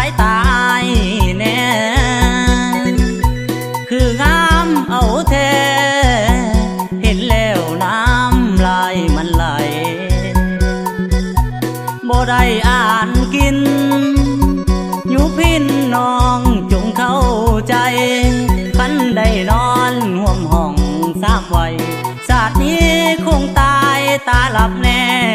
ารสายตายแน่ คืองามเอาแท้เห็นแล้วน้ำลายมันไหลบ่ได้อ่านกินอยู่พินน้องจงเข้าใจคันได้นอนห่วมห้องสามวัยศาสตร์นี้คงตายตาหลับแน่น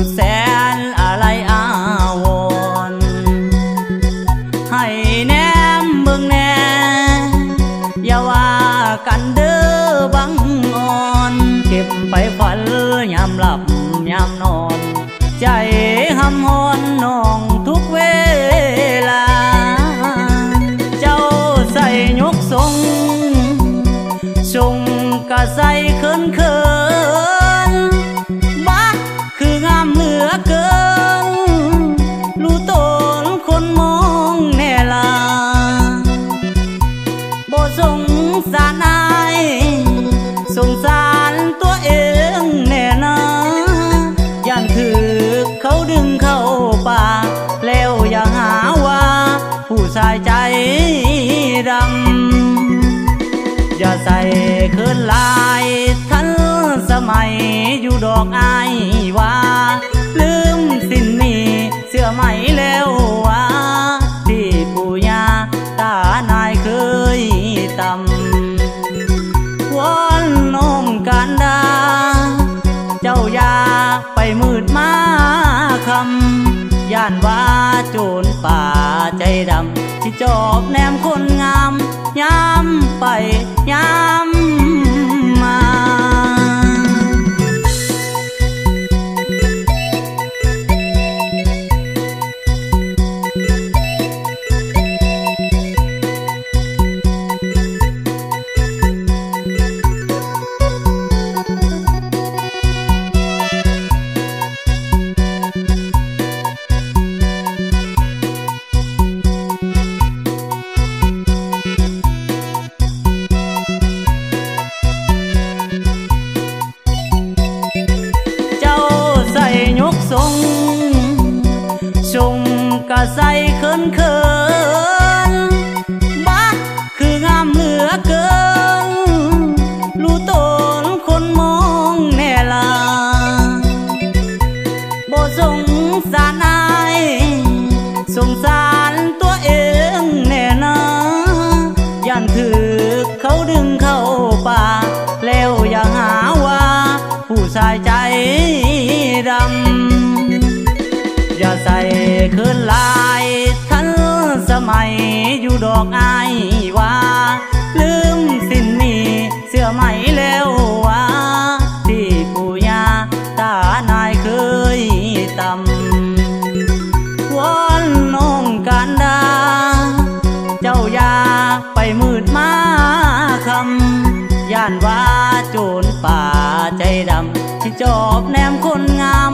สุดแสนอะไรอาวรให้แนมเบิ่งแน่อย่าว่ากัน ดึงเข้าป่า แล้วอย่าหาว่า ผู้ชายใจดำอย่าใส่เคินลายทันสมัยอยู่ดอกอายว่า ลืมสิ้นมีเสื้อไหมแล้วว่า ที่ปู่ย่าตานายเคยตำวอนน้อมกันดา เจ้ายาไปมืดมาำย่านว่าโจรป่าใจดำที่จอบแนมคนงามยาม กะใส่เขินเขินบ้าคืองามเหลือเกินรู้ตนคนมองแน่ลาบ่สงสารอายสงสารตัวเองแน่นะย่านถือเขาดึงเข้าป่าแล้วอย่าหาว่าผู้ชายใจ เคินลายทันสมัยอยู่ดอกไอว่า ลืมสิ้นมีเสื้อไหมแล้วว่า ที่ปู่ย่าตานายเคยตำวอนน้องกันดา เจ้ายาไปมืดมาคำย่านว่าโจรป่าใจดำที่จอบแนมคนงาม